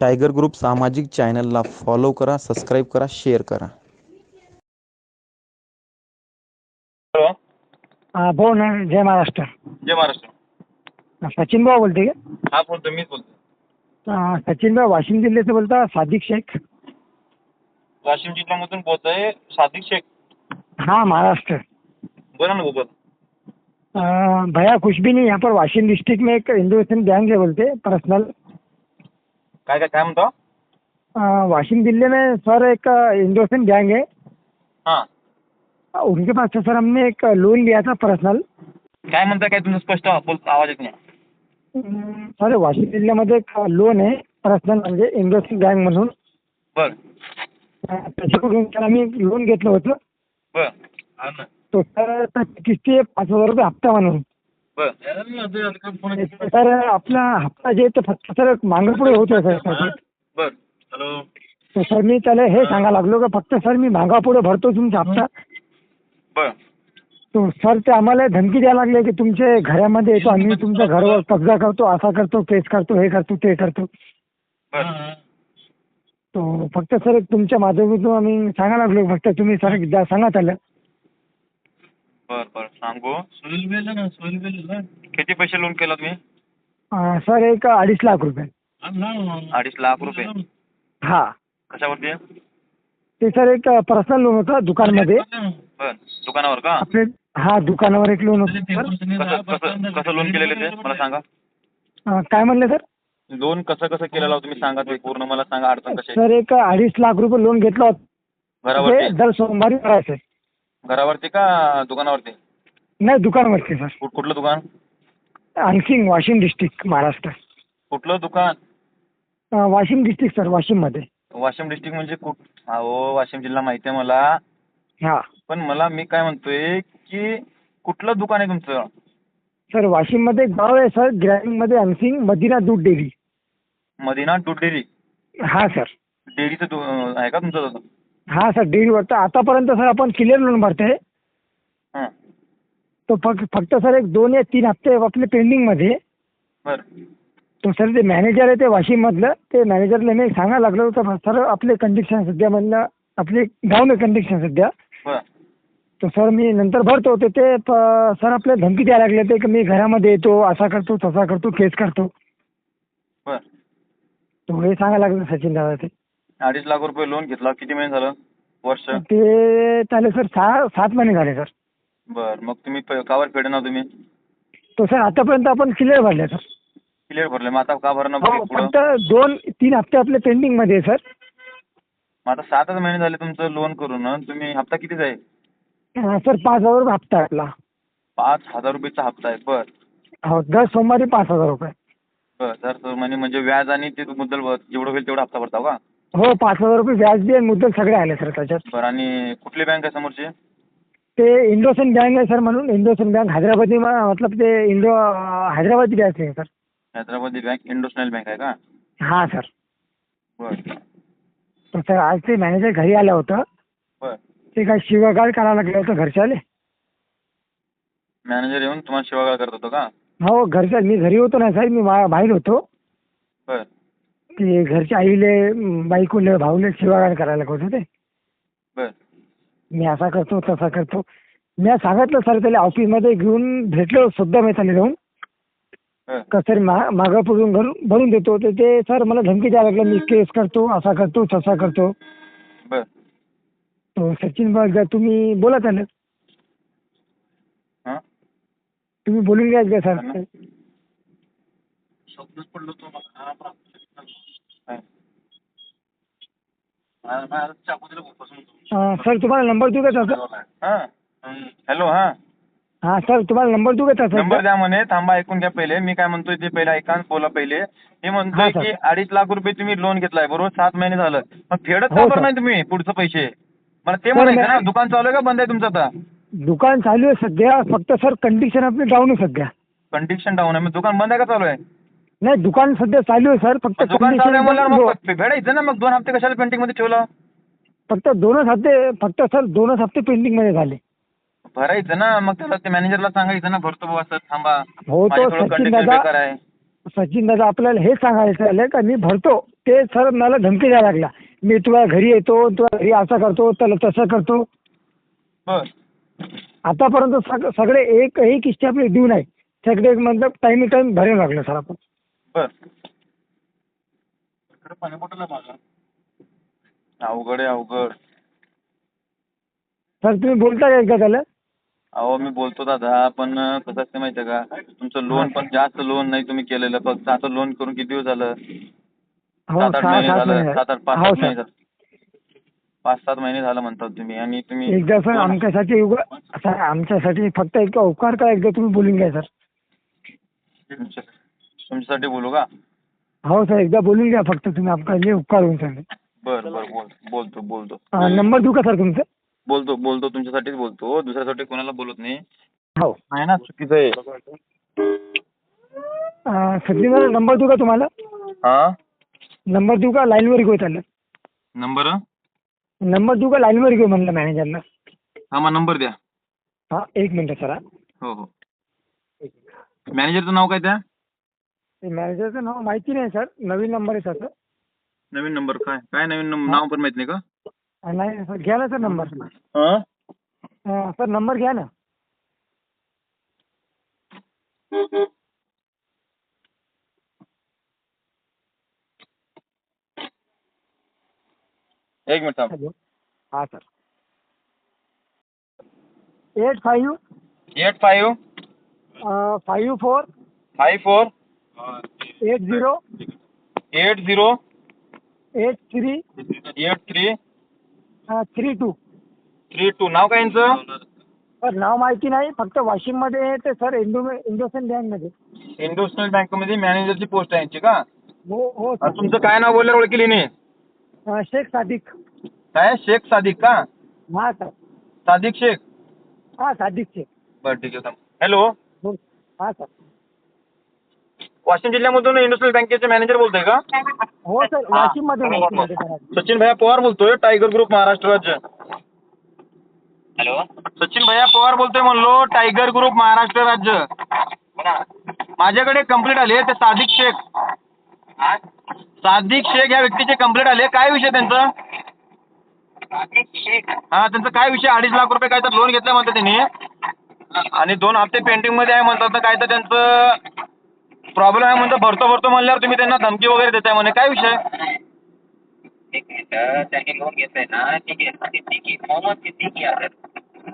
Tiger group सामाजिक चॅनलला follow करा सबस्क्राईब करा शेअर करा. हॅलो हा भाऊ ना जय महाराष्ट्र. जय महाराष्ट्र. सचिन भाऊ बोलते का? हा बोलतो मीच बोलतो हा, सचिन भाऊ वाशिम जिल्ह्याचे बोलता सादिक शेख. वाशिम जिल्ह्यामधून बोलतोय सादिक शेख. हाँ महाराष्ट्र. बोला ना बोल. अ, भैया कुछ भी नहीं यहाँ पर वाशिम डिस्ट्रिक्ट में एक हिंदुस्तान गैंग है बोलते पर्सनल काय काय काय म्हणतो? अ, वाशिम जिले में सर एक हिंदुस्तान गैंग है. हां उनके पास से सर हमने एक लोन लिया था पर्सनल काय म्हणताय काय तुमचं स्पष्ट बोल आवाज येत नाही. सर वाशिम जिल्ह्यामध्ये एक लोन आहे पर्सनल म्हणजे हिंदुस्तान गँग म्हणून. बर. अ, त्याच्याकडून सर आम्ही लोन घेतलं होतं. बर. हा ना. तो सर किस्ती आहे पाच हजार रुपये हप्ता म्हणून. सर आपला हप्ता जे ते फक्त सर मागं पुढे होतोय सर. त्याच्यात. बर. हॅलो. तर सर मी त्याला हे सांगा लागलो का फक्त सर मी मागा पुढे भरतो तुमचा हप्ता. बर. तो सर ते आम्हाला धमकी द्यायला लागले की तुमच्या घरामध्ये येतो आम्ही तुमच्या घरावर कब्जा करतो असा करतो केस करतो हे करतो ते करतो. तो फक्त सर तुमच्या माध्यमातून आम्ही सांगा लागलो फक्त तुम्ही सर सांगा त्याला. बर बर. सांगू? किती पैसे लोन केलं तुम्ही अं, सर एक अडीच लाख रुपये. अडीच लाख रुपये. हा. कशावरती? ते सर एक पर्सनल लोन होतं दुकानमध्ये. बर दुकानावर का? आपले हा दुकानावर एक लोन होतं. सर कसं कसं कसं लोन केलेलं ते? मला सांगा. अं, काय म्हणले सर? लोन कसं कसं केलेलं तुम्ही सांगा ते पूर्ण. मला सांगा अडचण कशी आहे. सर एक अडीच लाख रुपये लोन घेतलं होतं. ते घरावरती दर सोमवारी भरायचं. घरावरती का दुकानावरती? नाही दुकानवरती सर. कुठ- कुठलं दुकान? आणखीन वाशिम डिस्ट्रिक्ट महाराष्ट्र. कुठलं दुकान? अं, वाशिम डिस्ट्रिक्ट सर वाशिममध्ये. वाशिम डिस्ट्रिक्ट म्हणजे कुठ? अहो वाशिम जिल्हा माहिती आहे मला. हा. पण मला मी काय म्हणतोय की कुठलं दुकान आहे तुमचं? सर वाशिममध्ये एक गाव आहे सर ग्रामीणमध्ये अनसिंग मदिना दूध डेअरी. मदिना दूध डेअरी? हा सर. डेअरीचं दु- अं, आहे का तुमचं? हा सर डेअरीवर आतापर्यंत सर आपण क्लिअर लोन भरतोय. हां. तो फक्त फक्त सर एक दोन या तीन हप्ते आपले पेंडिंगमध्ये. बरं. तो सर ते मॅनेजर आहे ते वाशिममधलं ते मॅनेजरला मी सांगायला लागलो होतं सर आपले कंडिशन सध्या म्हणलं आपले डाऊन आहे कंडिशन सध्या. बरं. तर सर मी नंतर भरतो तर ते प- सर आपल्याला धमकी द्यायला लागले ते की मी घरामध्ये येतो असा करतो तसा करतो केस करतो. बरं. तो हे सांगायला लागलं सचिन दादा ते. अडीच लाख रुपये लोन घेतला. किती महिने झालं? वर्ष? ते त्याला सर सहा सात महिने झाले सर. बरं मग तुम्ही प- कावर फेडणार तुम्ही? तो सर आतापर्यंत आपण क्लिअर भरले सर. क्लिअर भरले. मग आता का भरणं हो पुढं? फक्त दोन तीन हप्ते आपले पेंडिंगमध्ये आहे सर. मग आता सातच महिने झाले तुमचं लोन करून. अन् तुम्ही हप्ता कितीचा आहे? हा, सर पाच हजार रुपये हप्ता आहे आपला. पाच हजार रुपयेचा हप्ता आहे. बरं. हो दर सोमवारी पाच हजार रुपये. बरं तो म्हणे म्हणजे व्याज आणि ते मुद्दल जेवढं होईल तेवढा हप्ता भरता का? हो पाच हजार रुपये व्याज बी आणि मुद्दल सगळे आले सर त्याच्यात. बरं आणि कुठली बँक आहे समोरची? ते इंडोसन बँक आहे सर म्हणून इंडोसन बँक. हैदराबादी म- मतलब ते इंडो हैदराबादी बँक आहे सर. हैदराबादी बँक इंडोस्नल बँक आहे का? हां सर. बरं. तर सर आज ते मॅनेजर घरी आलं होतं. बरं. ते काय शिवगाळ करायला लागलं होतं घरच्याले. मॅनेजर येऊन तुम्हाला शिवागाळ करत होतो का? हो घरच्या मी घरी होतो ना साहेब मी बा- बाहेर होतो. बरं. ते घरच्या आईले बायकोले भाऊले शिवागाळ करायला लागत होते. बरं. मी असा करतो तसा करतो. मी सांगितलं सर त्याला ऑफिसमध्ये घेऊन भेटलो सुद्धा मी त्याला जाऊन बरं का सर मा मागं पुढून भरून भरून देतो. तर ते सर मला धमकी द्यायला लागला मी केस करतो असा करतो तसा करतो. बरं. तो सचिन बघ तुम्ही बोला त्याला हां? तुम्ही बोलून घ्या का सर? स्वप्नच पडलो तो? सर तुम्हाला नंबर देऊ का त्याचा हां. हॅलो हां. हां सर तुम्हाला नंबर देऊ का त्याचा नंबर द्या म्हणे थांबा ऐकून घ्या पहिले. मी काय म्हणतोय ते पहिले ऐका बोला पहिले. मी म्हणतोय हा, सर. की अडीच लाख रुपये तुम्ही लोन घेतलाय बरोबर? सात महिने झालं. मग फेडत हो, का बरं सर. नाही तुम्ही पुढचं पैसे? मला ते सर, म्हणायचं ना. दुकान चालू आहे का बंद आहे तुमचं आता? दुकान चालू आहे सध्या फक्त सर कंडिशन आपली डाऊन आहे सध्या. कंडिशन डाऊन आहे. मग दुकान बंद आहे का चालू आहे? नाही दुकान सध्या चालू आहे सर. फक्त मग दुकान चालू आहे म्हणल्यावर condition मग फेडायचं ना मग दोन हप्ते कशाला पेंटिंगमध्ये ठेवलं? फक्त दोनच हप्ते फक्त सर दोनच हप्ते पेंडिंगमध्ये झाले. भरायचं ना मग त्याला ते मॅनेजरला सांगायचं ना भरतो बाबा सर थांबा. हो तो सचिन कंडिशन दादा बेकार आहे. सचिन दादा आपल्याला हे सांगायचं आहे का मी भरतो. ते सर मला धमकी द्यायला लागला. मी तुला घरी येतो तुला घरी असं करतो त्याला तसं करतो. बर. आतापर्यंत सग सगळे एक एक इष्टी आपली देऊ नाही. सगळे मतलब टाइम टाइम भरायला लागलं सर आपण. बर. अवघड आहे अवघड. सर तुम्ही बोलता का एकदा त्याला? अहो मी बोलतो दादा पण कसं असते माहिती आहे का? तुमचं लोन पण जास्त लोन नाही तुम्ही केलेलं फक्त आता लोन करून किती दिवस झालं? हो सात आठ सहा महिने सात झालं महिने. सात आठ पाच हो सात सर. महिने झालं. पाच सात महिने झालं म्हणतात तुम्ही आणि तुम्ही एकदा सर दोन- आमच्यासाठी उगा सर आमच्यासाठी फक्त एक उपकार करा एकदा तुम्ही बोलून घ्या सर. तुमच्या- तुमच्यासाठी बोलू का? हो सर एकदा बोलून घ्या फक्त तुम्ही आमका लय उपकार होऊन सर बर बर बोल बोलतो बोलतो. नंबर देऊ का सर तुमचं? बोलतो बोलतो तुमच्यासाठीच बोलतो. दुसऱ्यासाठी कोणाला बोलत नाही? हो. आहे ना चुकीचं आहे. सचिन नंबर देऊ का तुम्हाला? हा? नंबर देऊ का? लाईनवर घेऊ त्याला नंबर? नंबर देऊ का? लाईनवर घेऊ म्हणलं मॅनेजरला हा मग नंबर द्या. हा एक मिनिट सर हा. हो हो. मॅनेजरचं नाव काय त्या? मॅनेजरचं नाव माहिती नाही सर नवीन नंबर आहे त्याचं नवीन नंबर काय? काय नवीन नंबर नाव पण माहीत नाही का? नाही सर घ्या ना सर नंबर हा? सर नंबर घ्या ना. एक मिनिट थांब. हॅलो. हा sir eight five eight five five four five four eight zero eight zero eight three eight three three two. Three two. नाव काय यांचं? सर नाव माहिती नाही फक्त वाशिममध्ये आहे ते सर इंडो इंडोसन बँकमध्ये. इंडोस्टल बँकमध्ये मॅनेजरची पोस्ट आहे यांची का? हो हो आणि सर तुमचं काय नाव बोलल्यावर ओळखली नाही अं, शेख सादिक. काय? शेख सादिक का? हा सर. सादिक शेख? हा सादिक शेख. बरं ठीक आहे हॅलो? हो हा सर. वाशिम जिल्ह्यामधून इंडस्ट्रियल बँकेचे मॅनेजर बोलतोय का? हो सर वाशिममध्ये सर सचिन भैया पवार बोलतोय टायगर ग्रुप महाराष्ट्र राज्य. हॅलो. सचिन भैया पवार बोलतोय म्हणलो टायगर ग्रुप महाराष्ट्र राज्य. माझ्याकडे कंप्लीट आले ते सादिक शेख. हा? सादिक शेख या व्यक्तीचे कंप्लीट आले काय विषय त्यांचा? सादिक शेख. हा त्यांचा काय विषय? अडीच लाख रुपये काय तर लोन घेतलं म्हणतात त्यांनी. आणि दोन हप्ते पेंटिंगमध्ये आहे म्हणतात काय तर त्यांचं प्रॉब्लेम आहे म्हणतं भरतो भरतो म्हणल्यावर तुम्ही त्यांना धमकी वगैरे देताय म्हणे. काय विषय? एक मिनिट त्यांनी लोन घेतलंय ना ठीक आहे. सिद्दीकी मोहम्मद सिद्दीकी आहे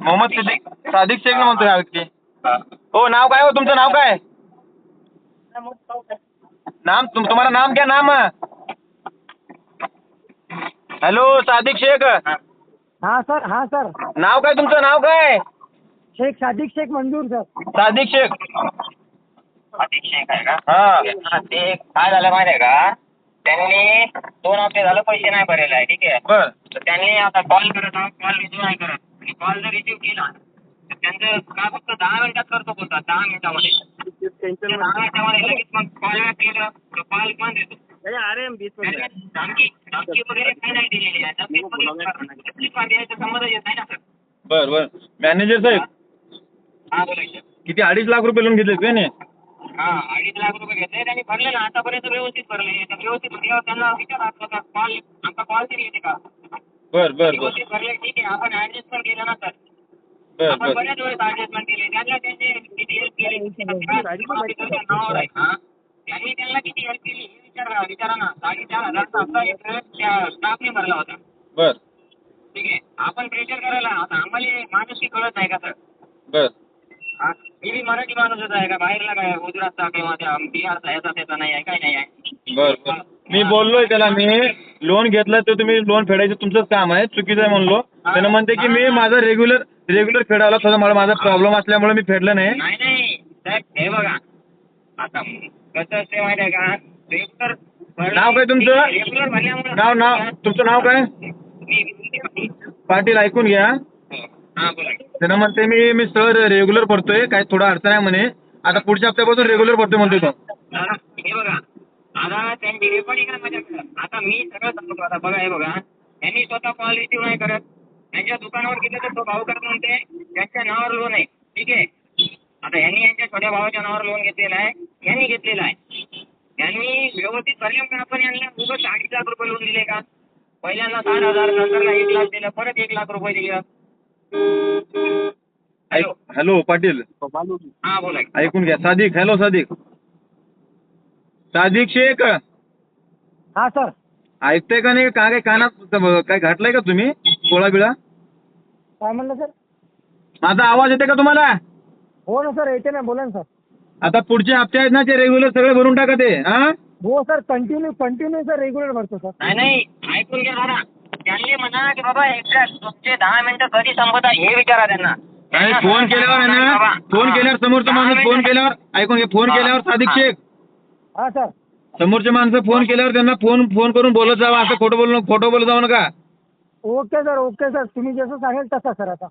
मोहम्मद सिद्दीक सादिक शेख म्हणतो हा व्यक्ती हा. हो नाव काय हो? तुमचं नाव काय? नाम तुम तुम्हारा नाम क्या नाम. है हॅलो सादिक शेख. हा सर हा सर. नाव काय तुमचं? नाव काय? शेख सादिक शेख मंजूर सर. सादिक शेख. सादिक शेख आहे का? ते काय झालं माहिती आहे का? त्यांनी दोन हप्ते झालं पैसे नाही भरलेले आहे ठीक आहे? बर. तर त्यांनी आता कॉल करत कॉल रिसिव्ह नाही करत. आणि कॉल जर रिसिव्ह केला तर त्यांचं का फक्त दहा मिनिटात करतो बोलतात दहा मिनिटामध्ये. ते दहा मिनिटामध्ये लगेच मग कॉल बॅक केलं तर कॉल बंद येतो. त्यांनी धमकी धमकी वगैरे काही नाही दिलेली आहे. धमकी द्यायचा संबंध येत नाही ना सर बर बर. मॅनेजर साहेब. हा किती अडीच लाख रुपये लोन घेतले नाही हा अडीच लाख रुपये घेतले त्यांनी भरले ना. आतापर्यंत व्यवस्थित भरले. तर व्यवस्थित भरल्यावर त्यांना विचारा कॉल आमचा कॉल तरी येते का? बर बर बर. व्यवस्थित भरले ठीक आहे. आपण ऍडजस्टमेंट केलं ना सर बर आपण बर. बऱ्याच वेळेस ऍडजस्टमेंट केले. त्यांना त्यांचे किती हेल्प केली? नावावर आहे. हा? त्यांनी त्यांना किती हेल्प केली? हे विचारा विचारा ना. साडेचार हजारचा हप्ता एक त्या स्टाफने भरला होता. बर. ठीक आहे. आपण प्रेशर करायला आता आम्हाला माणूस की कळत नाही का सर बर. हा मी बी मराठी माणूसच आहे का? बाहेरला काय? गुजरातचा किंवा त्या बिहारचा याचा त्याचा नाही आहे काय नाही आहे? बर बर. मी बोललोय त्याला मी लोन घेतलं तर तुम्ही लोन फेडायचं तुमचंच काम आहे चुकीचं आहे म्हणलो. त्यानं म्हणते की मी माझा रेग्युलर रेग्युलर फेडायला थोडा मला माझा प्रॉब्लेम असल्यामुळे मी फेडलं नाही. नाही नाही. साहेब हे बघा. आता कसं असते माहिती आहे का? रेग्युलर नाव काय तुमचं? रेग्युलर भरल्यामुळे नाव नाव. तुमचं नाव काय? पाटील ऐकून घ्या. हा बोला त्यानं म्हणते मी मी सर रेग्युलर भरतोय काय थोडं अडचण आहे म्हणे. आता पुढच्या हप्त्यापासून रेग्युलर भरतोय म्हणतोय तो. दादा, हे बघा. आता त्यांची रेकॉर्डिंग आहे माझ्याकडे. आता मी सगळं सांगतो आता. बघा हे बघा. यांनी स्वतः कॉल रिसिव्ह नाही करत. त्यांच्या दुकानावर गेलं तर तो भाऊ काय म्हणते त्यांच्या नावावर लोन आहे. ठीक आहे? आता यांनी यांच्या छोट्या भावाच्या नावावर लोन घेतलेलं आहे. यांनी घेतलेलं आहे. यांनी व्यवस्थित सर्व आपण यांना उगाच अडीच लाख रुपये लोन दिले का? पहिल्यांदा साठ हजार नंतरला एक लाख दिलं परत एक लाख रुपये दिलं. Hello hello Patil. हा बोला की. ऐकून घ्या. सादिक हॅलो सादिक. सादिक शेख. हा सर. ऐकताय का नाही? काय काय कानात काय घातलंय का तुम्ही? गोळा बिळा? काय म्हणलं सर? माझा आवाज येते का तुम्हाला? हो ना सर येते ना. बोला ना सर. आता पुढचे हप्ते आहेत ना ते रेग्युलर सगळे भरून टाका ते हा? हो sir. Continue continue sir regular भरतो सर. नाही नाही. ऐकून घ्या दादा त्यांनी म्हणा की बाबा एक्झॅक्ट तुमचे दहा मिनिटं कधी संपत आहे हे विचारा त्यांना. फोन केल्यावर आहे ना? फोन केल्यावर समोरचा माणूस फोन केल्यावर ऐकून घे फोन केल्यावर सादिक हा. शेख. हा सर. समोरचे माणसं फोन केल्यावर त्यांना फोन फोन करून बोलत जावा असं खोटं बोलू खोटं बोलत जाऊ नका. Okay sir okay sir. तुम्ही जसं सांगेल तसं सर आता.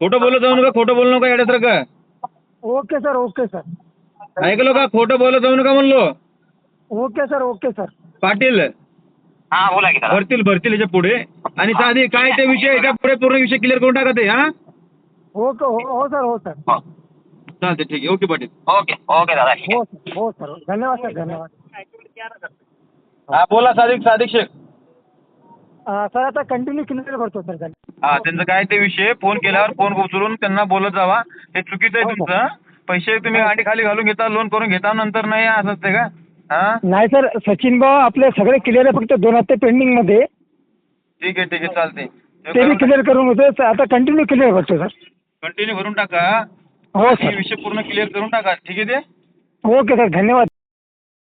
खोटं बोलत जाऊ नका खोटं बोलू नका येण्यासारखं ओके सर ओके सर. ऐकलं का? खोटं बोलत जाऊ नका म्हणलो. Okay sir okay sir. Patil. हा बोला की दादा. भरतील भरतील याच्यापुढे. आणि साधी काय ते विषय याच्यापुढे पूर्ण विषय क्लिअर करून टाका ते हा? ओके हो हो सर हो सर. हो. चालते ठीक आहे. ओके पाटील. ओके ओके दादा ठीक आहे. हो सर हो सर. धन्यवाद सर धन्यवाद. हा बोला सादिक सादिक शेख अं, सर आता कंटिन्यू क्लिअर भरतो सर हा त्यांचं काय ते विषय फोन केल्यावर फोन उचलून त्यांना बोलत जावा. हे चुकीचं आहे हो, हो. तुमचं. पैसे तुम्ही गाडी खाली घालून घेता लोन करून घेता नंतर नाही असं असते का? हा? नाही सर सचिन भाऊ आपले सगळे क्लिअर आहे फक्त दोन हप्ते पेंडिंगमध्ये. ठीक आहे ठीक आहे चालते ते बी क्लिअर करून होते. आता कंटिन्यू क्लिअर भरतो सर. कंटिन्यू भरून टाका. हो हे सर. विषय पूर्ण क्लिअर करून टाका. ठीक आहे ते? Okay sir. धन्यवाद.